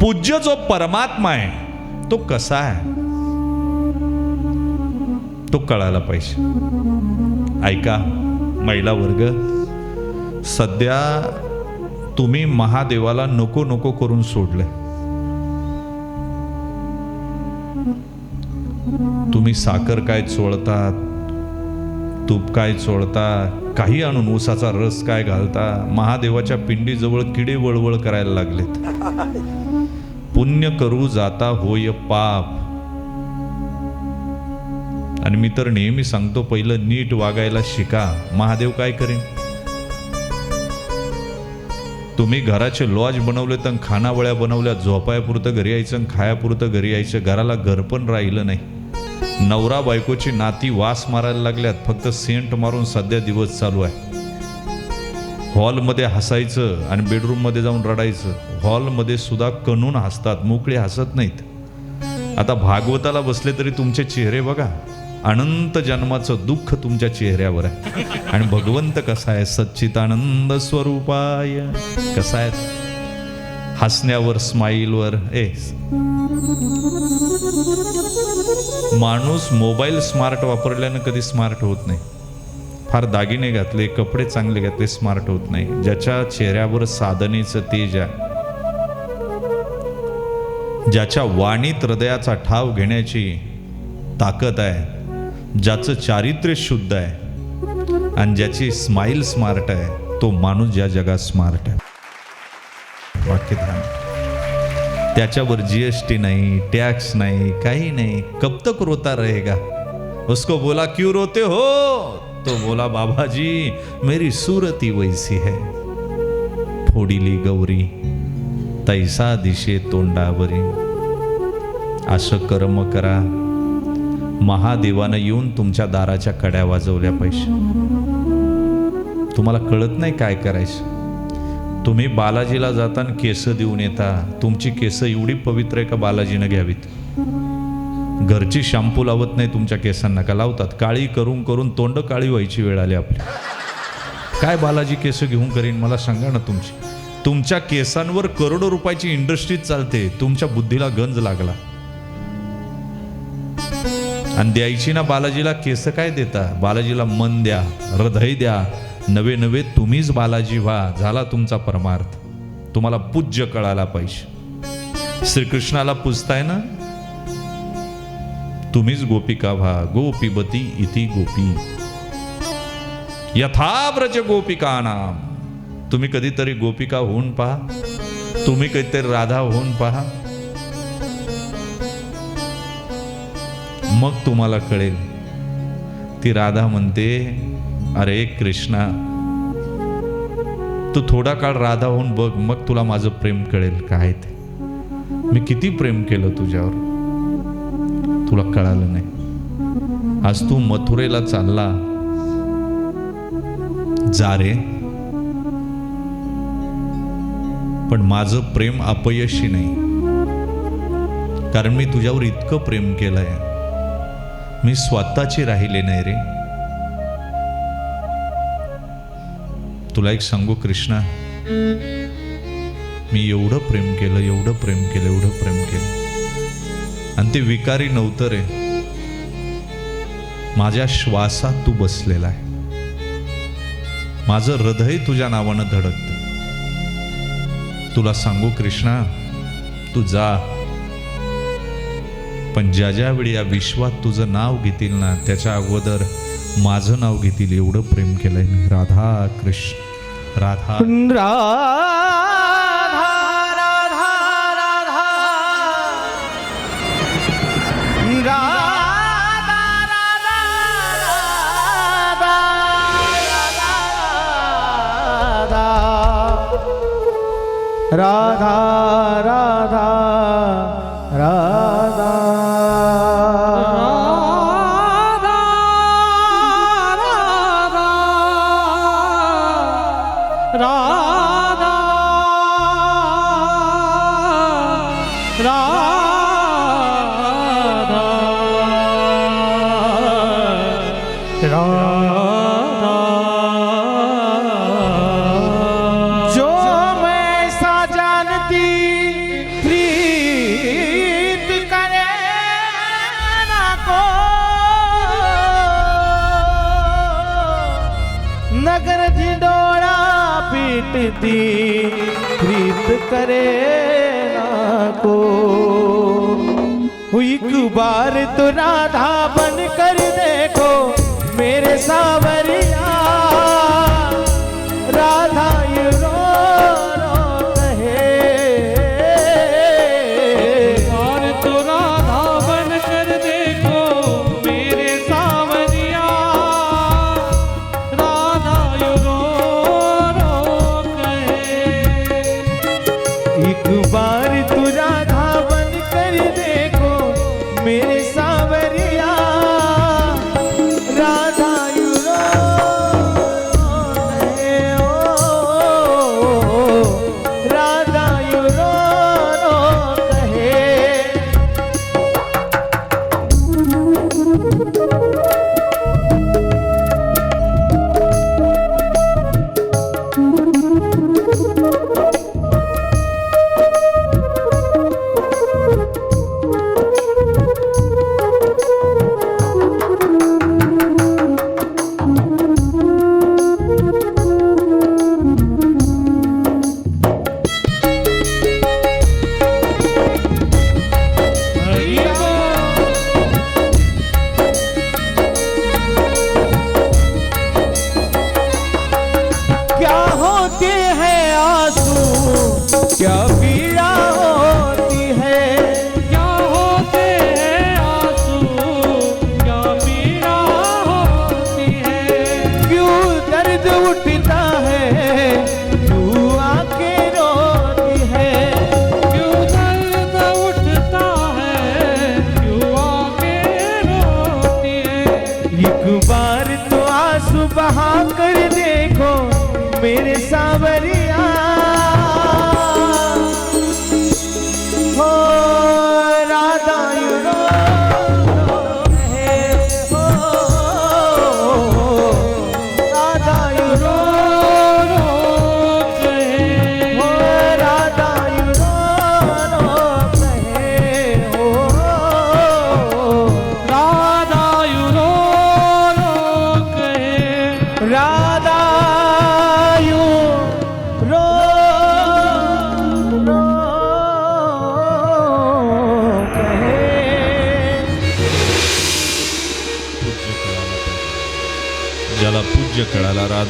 पूज्य जो परमात्मा आहे तो कसा आहे? तो कळायला पाहिजे. ऐका महिला वर्ग सध्या तुम्ही महादेवाला नको नको करून सोडले. तुम्ही साखर काय चोळतात? तूप काय चोळता काही आणून ऊसाचा रस काय घालता महादेवाच्या पिंडीजवळ किडे वळवळ करायला लागलेत. पुण्य करू जाता होय पाप. आणि मी तर नेहमी सांगतो पहिलं नीट वागायला शिका. महादेव काय करेन? तुम्ही घराचे लॉज बनवले तर खानावळ्या बनवल्या झोपायापुरतं घरी यायचं आणि खायापुरतं घरी यायचं घराला घर पण राहिलं नाही. नवरा बायकोची नाती वास मारायला लागल्यात. फक्त सेंट मारून सध्या दिवस चालू आहे. हॉलमध्ये हसायचं आणि बेडरूममध्ये जाऊन रडायचं. हॉलमध्ये सुद्धा कणून हसतात. मोकळे हसत नाहीत. आता भागवताला बसले तरी तुमचे चेहरे बघा. अनंत जन्माचं दुःख तुमच्या चेहऱ्यावर आहे. आणि भगवंत कसा आहे? सच्चितानंद स्वरूपाय. कसा आहे? हसण्यावर स्माईलवर ए. माणूस मोबाईल स्मार्ट वापरल्यानं कधी स्मार्ट होत नाही. फार दागिने घातले कपडे चांगले घातले स्मार्ट होत नाही. ज्याच्या चेहऱ्यावर साधनेचं तेज आहे. ज्याच्या वाणीत हृदयाचा ठाव घेण्याची ताकद आहे. ज्याचं चारित्र्य शुद्ध आहे. आणि ज्याची स्माईल स्मार्ट आहे तो माणूस ज्या जगात स्मार्ट आहे. वाक्य ध्यान. त्याच्यावर जीएसटी नाही टॅक्स नाही काही नाही. कब तक रोता रहेगा. उसको बोला क्यों रोते हो? तो बोला बाबा जी मेरी सूरत ही वैसी है. फोडिली गौरी तैसा दिशे तोंडावरी असं कर्म करा. महादेवानं येऊन तुमच्या दाराच्या कड्या वाजवल्या पाहिजे तुम्हाला कळत नाही काय करायचं. तुम्ही बालाजीला जाताना केस देऊन येता. तुमची केस एवढी पवित्र आहे का बालाजीनं घ्यावीत? घरची शॅम्पू लावत नाही तुमच्या केसांना का? लावतात. काळी करून करून तोंड काळी व्हायची वेळ आली आपली. काय बालाजी केस घेऊन करीन? मला सांगा ना तुमची. तुमच्या केसांवर करोडो रुपयाची इंडस्ट्रीज चालते. तुमच्या बुद्धीला गंज लागला. आणि द्यायची ना बालाजीला केस काय देता? बालाजीला मन द्या हृदय द्या. नवे नवे तुम्हीच बालाजी व्हा झाला तुमचा परमार्थ. तुम्हाला पूज्य कळाला पाहिजे. श्रीकृष्णाला पूजताय ना? तुम्हीच गोपिका व्हा गोपीबती इति गोपी. यथाव्रज गोपिका नाम. तुम्ही कधीतरी गोपिका होऊन पहा. तुम्ही कधीतरी राधा होऊन पहा. मग तुम्हाला कळेल. ती राधा म्हणते अरे कृष्णा तू थोडा काळ राधा होऊन बघ मग तुला माझं प्रेम कळेल. काय ते? मी किती प्रेम केलं तुझ्यावर? तुला कळालं नाही. आज तू मथुरेला चालला. जा रे. पण माझं प्रेम अपयशी नाही. कारण मी तुझ्यावर इतकं प्रेम केलंय. मी स्वतःची राहिले नाही रे. तुला एक सांगू कृष्णा. मी एवढं प्रेम केलं एवढं प्रेम केलं एवढं प्रेम केलं. आणि ते विकारी नव्हतं रे. माझ्या श्वासात तू बसलेला आहे. माझं हृदय तुझ्या नावानं धडकत. तुला सांगू कृष्णा तू जा. पण ज्या ज्या वेळी या विश्वात तुझं नाव घेतील ना त्याच्या अगोदर माझं नाव घेतील एवढं प्रेम केलंय मी. राधा कृष्ण राधा राधा राधा राधा. प्रीति प्रीत करे ना को एक बार तो राधा बन कर देखो मेरे सावरिया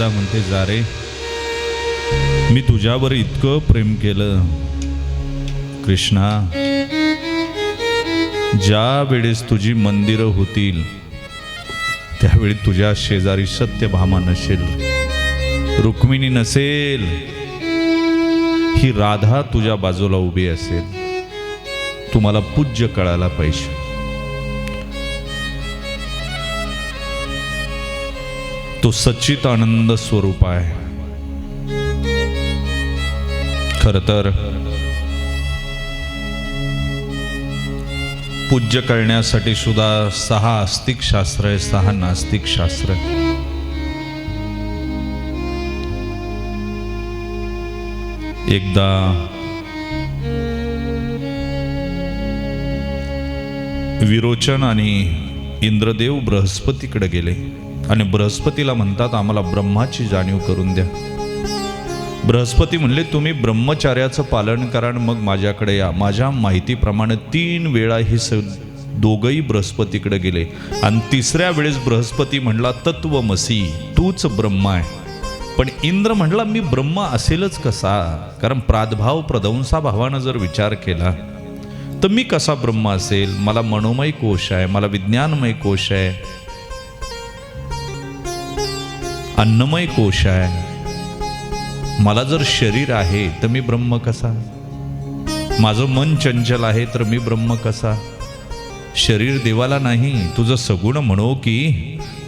राधा म्हणते जा रे. मी तुझ्यावर इतकं प्रेम केलं कृष्णा. ज्या वेळेस तुझी मंदिरं होतील त्यावेळी तुझ्या शेजारी सत्यभामा नसेल. रुक्मिणी नसेल. ही राधा तुझ्या बाजूला उभी असेल. तुम्हाला पूज्य कळायला पाहिजे. तो सच्चित आनंद स्वरूप आहे. खर तर पूज्य करण्यासाठी सुद्धा सहा आस्तिक शास्त्र आहे सहा नास्तिक शास्त्र आहे. एकदा विरोचन आणि इंद्रदेव बृहस्पतीकडे गेले. आणि बृहस्पतीला म्हणतात आम्हाला ब्रह्माची जाणीव करून द्या. बृहस्पती म्हणले तुम्ही ब्रह्मचार्याचं पालन करा आणि मग माझ्याकडे या. माझ्या माहितीप्रमाणे तीन वेळा हे स दोघंही बृहस्पतीकडे गेले. आणि तिसऱ्या वेळेस बृहस्पती म्हणला तत्वमसी तूच ब्रह्म आहे. पण इंद्र म्हणला मी ब्रह्म असेलच कसा? कारण प्रादभाव प्रदंसा भावानं जर विचार केला तर मी कसा ब्रह्म असेल? मला मनोमय कोश आहे मला विज्ञानमय कोश आहे. अन्नमय कोश आहे. मला जर शरीर आहे तर मी ब्रह्म कसा? माझं मन चंचल आहे तर मी ब्रह्म कसा? शरीर देवाला नाही तुझं सगुण म्हणो की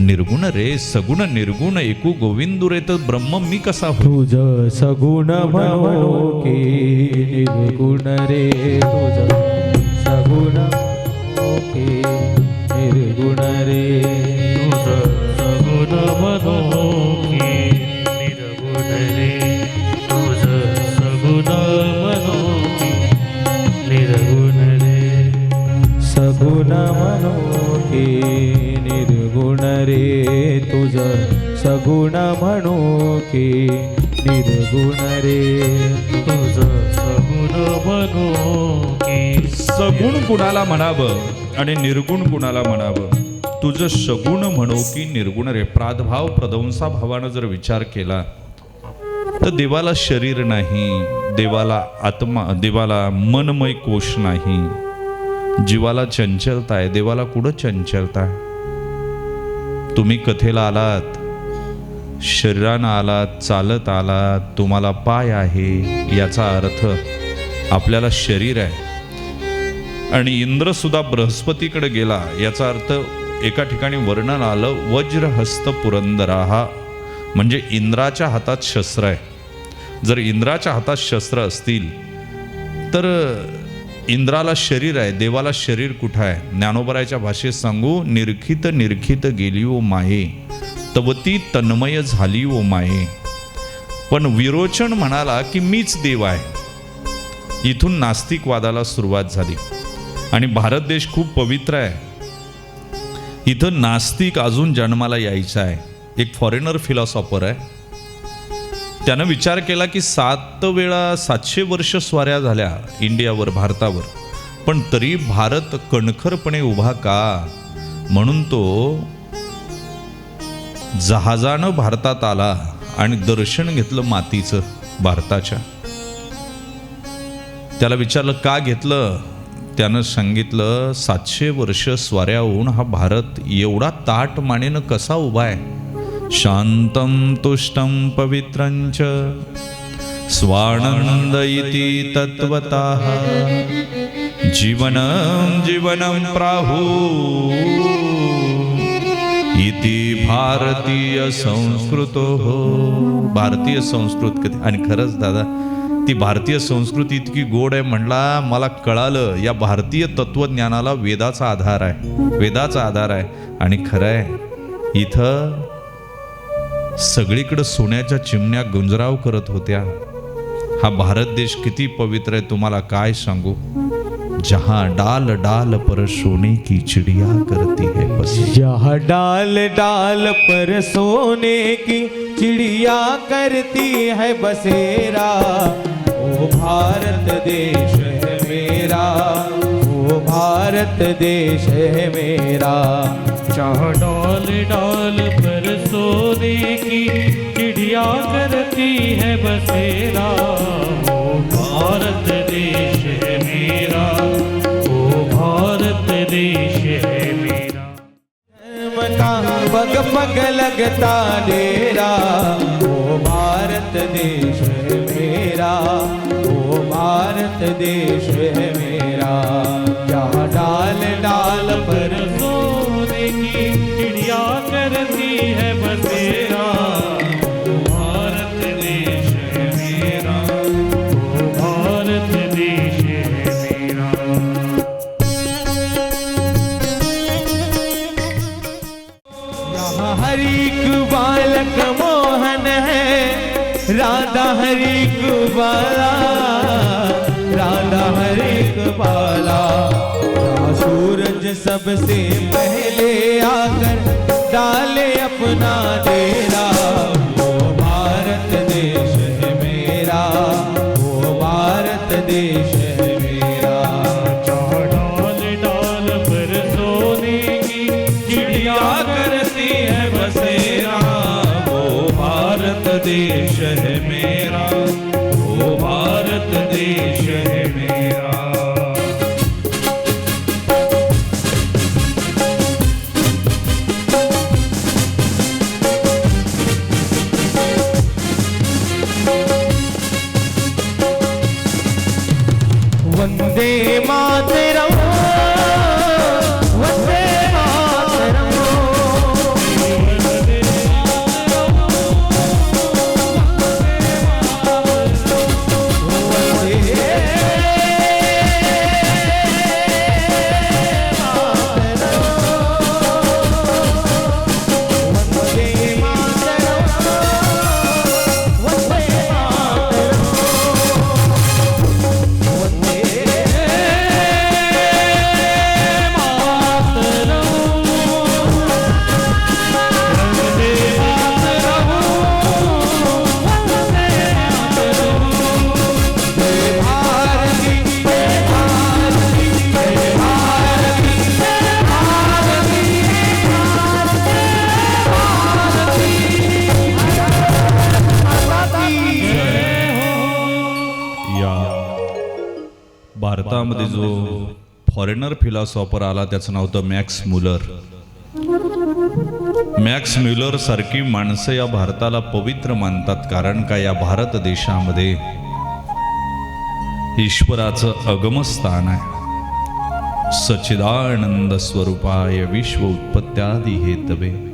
निर्गुण रे सगुण निर्गुण एकू गोविंद रे तर ब्रह्म मी कसा तुझ सगुण म्हणो की निर्गुण रे तुझ सगुण की निर्गुण रे तुझ सगुण मनोकी निर्गुण रे तुझ सगुण मनोकी निर्गुण रे सगुण म्हणो की निर्गुण रे तुझ सगुण म्हणो की निर्गुण रे तुझ सगुण म्हणू की सगुण कुणाला म्हणावं आणि निर्गुण कुणाला म्हणावं? तुझं सगुण म्हणो की निर्गुण रे. प्रादभाव प्रदंसा भावानं जर विचार केला तर देवाला शरीर नाही देवाला आत्मा देवाला मनमय कोश नाही. जीवाला चंचलता आहे देवाला कुठं चंचलता? आहे तुम्ही कथेला आलात शरीरानं आलात चालत आलात तुम्हाला पाय आहे याचा अर्थ आपल्याला शरीर आहे. आणि इंद्रसुद्धा बृहस्पतीकडे गेला याचा अर्थ एका ठिकाणी वर्णन आलं वज्रहस्त पुरंदरा. हा म्हणजे इंद्राच्या हातात शस्त्र आहे. जर इंद्राच्या हातात शस्त्र असतील तर इंद्राला शरीर आहे देवाला शरीर कुठं आहे? ज्ञानोबराच्या भाषेत सांगू निरखित निरखित गेली ओ माये तवती तन्मय झाली ओ माये. पण विरोचन म्हणाला की मीच देव आहे. इथून नास्तिकवादाला सुरुवात झाली. आणि भारत देश खूप पवित्र आहे. इथं नास्तिक अजून जन्माला यायचा आहे. एक फॉरेनर फिलॉसॉफर आहे. त्यानं विचार केला की सात वेळा सातशे वर्ष स्वाऱ्या झाल्या इंडियावर भारतावर. पण तरी भारत कणखरपणे उभा का? म्हणून तो जहाजानं भारतात आला आणि दर्शन घेतलं मातीचं भारताच्या. त्याला विचारलं का घेतलं? त्यानं सांगितलं सातशे वर्ष स्वाऱ्याहून हा भारत एवढा ताट मानेनं कसा उभा आहे? शांतम तुष्टम पवित्रंच स्वानंद इति तत्वता जीवनम जीवनम प्राहू। इति भारतीय संस्कृत। हो भारतीय संस्कृत कधी आणि खरंच दादा ती भारतीय संस्कृती इतकी गोड आहे म्हणला मला कळालं या भारतीय तत्वज्ञानाला वेदाचा आधार आहे वेदाचा आधार आहे. आणि खरं आहे इथं सगळीकडं सोन्याच्या चिमण्या गुंजराव करत होत्या. हा भारत देश किती पवित्र आहे तुम्हाला काय सांगू? जहा डाल डाल पर सोने की चिड़िया करती है बस. जहाँ डाल डाल पर सोने की चिड़िया करती है बसेरा। ओ भारत देश है मेरा ओ भारत देश है मेरा। चाह डाल डाल पर सोने की चिड़िया करती है बसेरा। ओ भारत देश है मेरा ओ भारत देश है मेरा। पग पग लगता डेरा ओ भारत देश है मेरा। भारत देश है मेरा। जहाँ डाल डाल पर सोने की चिड़िया करती है बसे। सबसे पहले आकर डाले अपना डेरा भारतामध्ये जो फॉरेनर फिलॉसॉफर आला त्याचं नाव होतं मॅक्स मुलर. मॅक्स म्युलर सारखी माणसं या भारताला पवित्र मानतात कारण का या भारत देशामध्ये ईश्वराचं अगमस्थान आहे. सच्चिदानंद स्वरूपाय विश्व उत्पत्त्यादी हेतवे